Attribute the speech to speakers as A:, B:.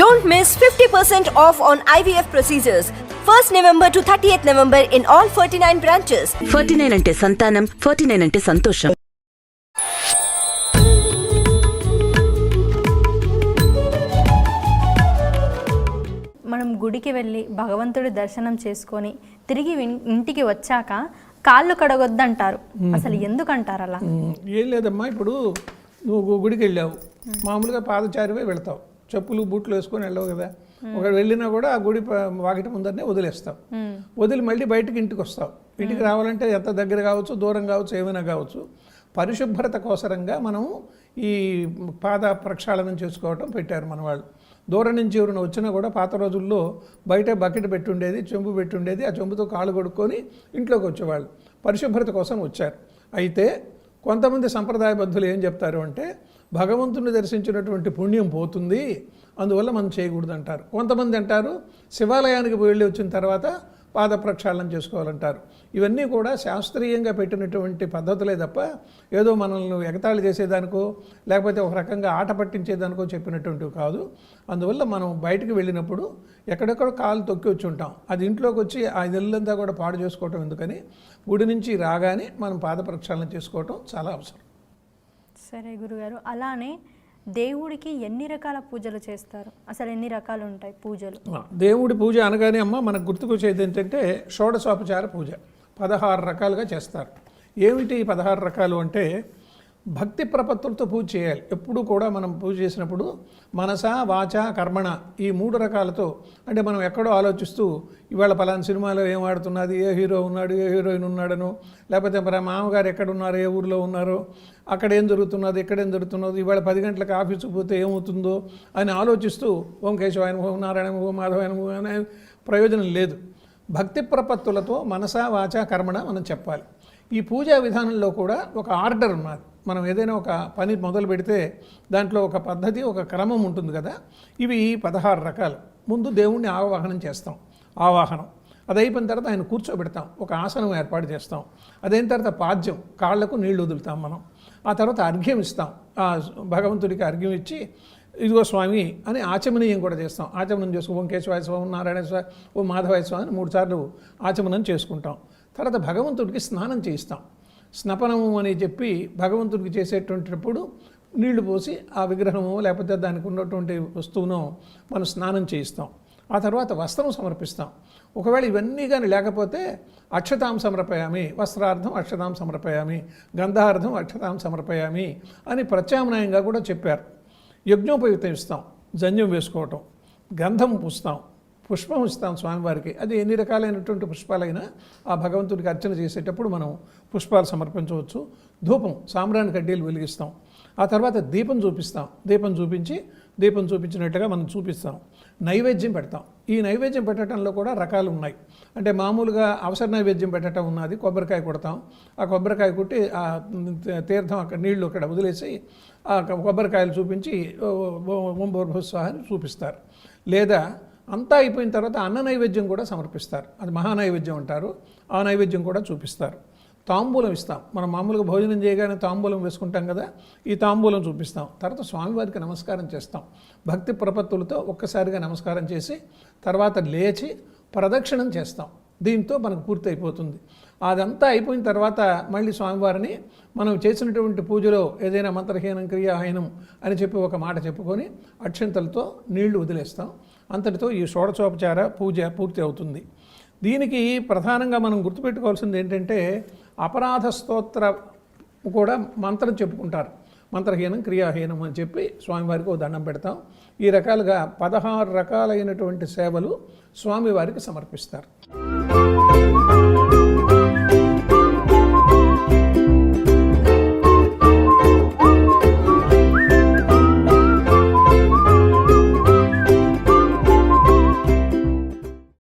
A: Don't miss 50% off on IVF procedures. 1st November to 30th November in all 49 branches.
B: Forty nine అంటే సంతానం forty nine అంటే సంతోషం.
C: మనం గుడికి వెళ్ళి భగవంతుడి దర్శనం చేసుకొని తిరిగి ఇంటికి వచ్చాక కాళ్ళు కడగొద్దంటారు. అసలు ఎందుకంటారు అలా
D: ఏం లేదమ్మా ఇప్పుడు నువ్వు గుడికి వెళ్ళావు. మామూలుగా పాదచారివే వెళ్తావు. చెప్పులు బూట్లు వేసుకొని వెళ్ళవు కదా. ఒక వెళ్ళినా కూడా ఆ గుడి వాకిటి ముందరనే వదిలేస్తావు వదిలి మళ్ళీ బయటికి ఇంటికి వస్తావు ఇంటికి రావాలంటే ఎంత దగ్గర కావచ్చు దూరం కావచ్చు ఏమైనా కావచ్చు పరిశుభ్రత కోసరంగా మనం ఈ పాద ప్రక్షాళనం చేసుకోవటం పెట్టారు మన వాళ్ళు. దూరం నుంచి ఎవరైనా వచ్చినా కూడా పాత రోజుల్లో బయట బకెట్ పెట్టుండేది చెంబు పెట్టుండేది ఆ చెంబుతో కాళ్ళు కొడుక్కొని ఇంట్లోకి వచ్చేవాళ్ళు. పరిశుభ్రత కోసం వచ్చారు. అయితే కొంతమంది సంప్రదాయబద్ధులు ఏం చెప్తారు అంటే భగవంతుని దర్శించినటువంటి పుణ్యం పోతుంది అందువల్ల మనం చేయకూడదు అంటారు కొంతమంది అంటారు శివాలయానికి వెళ్ళి వచ్చిన తర్వాత పాద ప్రక్షాళన చేసుకోవాలంటారు. ఇవన్నీ కూడా శాస్త్రీయంగా పెట్టినటువంటి పద్ధతులే తప్ప ఏదో మనల్ని ఎగతాళి చేసేదానికో లేకపోతే ఒక రకంగా ఆట పట్టించేదానికో చెప్పినటువంటివి కాదు. అందువల్ల మనం బయటికి వెళ్ళినప్పుడు ఎక్కడెక్కడ కాలు తొక్కి వచ్చి ఉంటాం. అది ఇంట్లోకి వచ్చి ఆ ఇల్లంతా కూడా పాడు చేసుకోవటం ఎందుకని గుడి నుంచి రాగానే మనం పాద ప్రక్షాళన చేసుకోవటం చాలా అవసరం.
C: సరే గురుగారు. అలానే దేవుడికి ఎన్ని రకాల పూజలు చేస్తారు? అసలు ఎన్ని రకాలు ఉంటాయి పూజలు?
D: దేవుడి పూజ అనగానే అమ్మ మనకు గుర్తుకొచ్చేది ఏంటంటే షోడశోపచార పూజ. పదహారు రకాలుగా చేస్తారు. ఏమిటి ఈ పదహారు రకాలు అంటే భక్తి ప్రపత్తులతో పూజ చేయాలి. ఎప్పుడు కూడా మనం పూజ చేసినప్పుడు మనస వాచ కర్మణ ఈ మూడు రకాలతో అంటే మనం ఎక్కడో ఆలోచిస్తూ ఇవాళ పలానా సినిమాలో ఏం ఆడుతున్నది ఏ హీరో ఉన్నాడు ఏ హీరోయిన్ ఉన్నాడను లేకపోతే మరి మామగారు ఎక్కడున్నారు ఏ ఊర్లో ఉన్నారో అక్కడ ఏం జరుగుతున్నది ఇక్కడ ఏం జరుగుతున్నది ఇవాళ పది గంటలకు ఆఫీసుకు పోతే ఏమవుతుందో అని ఆలోచిస్తూ ఓం కేశవాయన ఓం నారాయణ ఓం మాధవాయన అనే ప్రయోజనం లేదు. భక్తి ప్రపత్తులతో మనస వాచ కర్మణ మనం చెప్పాలి. ఈ పూజా విధానంలో కూడా ఒక ఆర్డర్ ఉన్నది. మనం ఏదైనా ఒక పని మొదలు పెడితే దాంట్లో ఒక పద్ధతి ఒక క్రమం ఉంటుంది కదా. ఇవి పదహారు రకాలు. ముందు దేవుణ్ణి ఆవాహనం చేస్తాం. ఆవాహనం. అది అయిపోయిన తర్వాత ఆయన కూర్చోబెడతాం. ఒక ఆసనం ఏర్పాటు చేస్తాం. అదైన తర్వాత పాద్యం. కాళ్ళకు నీళ్ళు వదులుతాం మనం. ఆ తర్వాత అర్ఘ్యం ఇస్తాం. ఆ భగవంతుడికి అర్ఘ్యం ఇచ్చి ఇదిగో స్వామి అని ఆచమనీయం కూడా చేస్తాం. ఆచమనం చేసుకు ఓంకేశ్వర స్వామి నారాయణ స్వామి ఓ మాధవాయ స్వామి అని మూడు సార్లు ఆచమనం చేసుకుంటాం. తర్వాత భగవంతుడికి స్నానం చేయిస్తాం. స్నపనము అని చెప్పి భగవంతుడికి చేసేటువంటిప్పుడు నీళ్ళు పోసి ఆ విగ్రహము లేకపోతే దానికి ఉన్నటువంటి వస్తువును మనం స్నానం చేయిస్తాం. ఆ తర్వాత వస్త్రం సమర్పిస్తాం. ఒకవేళ ఇవన్నీ కానీ లేకపోతే అక్షతాం సమర్పయామి వస్త్రార్థం అక్షతాం సమర్పయామి గంధార్థం అక్షతాం సమర్పయామి అని ప్రత్యామ్నాయంగా కూడా చెప్పారు. యజ్ఞోపయుక్తం ఇస్తాం జంజం వేసుకోవటం గంధం పూస్తాం. పుష్పం ఇస్తాం స్వామివారికి. అది ఎన్ని రకాలైనటువంటి పుష్పాలైనా ఆ భగవంతుడికి అర్చన చేసేటప్పుడు మనం పుష్పాలు సమర్పించవచ్చు. ధూపం సాంబ్రాణి కడ్డీలు వెలిగిస్తాం. ఆ తర్వాత దీపం చూపిస్తాం. దీపం చూపించి దీపం చూపించినట్టుగా మనం చూపిస్తాం. నైవేద్యం పెడతాం. ఈ నైవేద్యం పెట్టడంలో కూడా రకాలు ఉన్నాయి. అంటే మామూలుగా అవసర నైవేద్యం పెట్టడం ఉన్నది కొబ్బరికాయ కొడతాం. ఆ కొబ్బరికాయ కొట్టి ఆ తీర్థం అక్కడ నీళ్ళు అక్కడ వదిలేసి ఆ కొబ్బరికాయలు చూపించి ఓం భూర్భుస్వాహ చూపిస్తారు. లేదా అంతా అయిపోయిన తర్వాత అన్న నైవేద్యం కూడా సమర్పిస్తారు. అది మహా నైవేద్యం అంటారు. ఆ నైవేద్యం కూడా చూపిస్తారు. తాంబూలం ఇస్తాం. మనం మామూలుగా భోజనం చేయగానే తాంబూలం వేసుకుంటాం కదా ఈ తాంబూలం చూపిస్తాం. తర్వాత స్వామివారికి నమస్కారం చేస్తాం. భక్తి ప్రపత్తులతో ఒక్కసారిగా నమస్కారం చేసి తర్వాత లేచి ప్రదక్షిణం చేస్తాం. దీంతో మనకు పూర్తి అయిపోతుంది. అదంతా అయిపోయిన తర్వాత మళ్ళీ స్వామివారిని మనం చేసినటువంటి పూజలో ఏదైనా మంత్రహీనం క్రియాహీనం అని చెప్పి ఒక మాట చెప్పుకొని అక్షంతలతో నీళ్ళు వదిలేస్తాం. అంతటితో ఈ షోడచోపచార పూజ పూర్తి అవుతుంది. దీనికి ప్రధానంగా మనం గుర్తుపెట్టుకోవాల్సింది ఏంటంటే అపరాధ స్తోత్ర కూడా మంత్రం చెప్పుకుంటారు. మంత్రహీనం క్రియాహీనం అని చెప్పి స్వామివారికి ఓ దండం పెడతాం. ఈ రకాలుగా పదహారు రకాలైనటువంటి సేవలు స్వామివారికి సమర్పిస్తారు.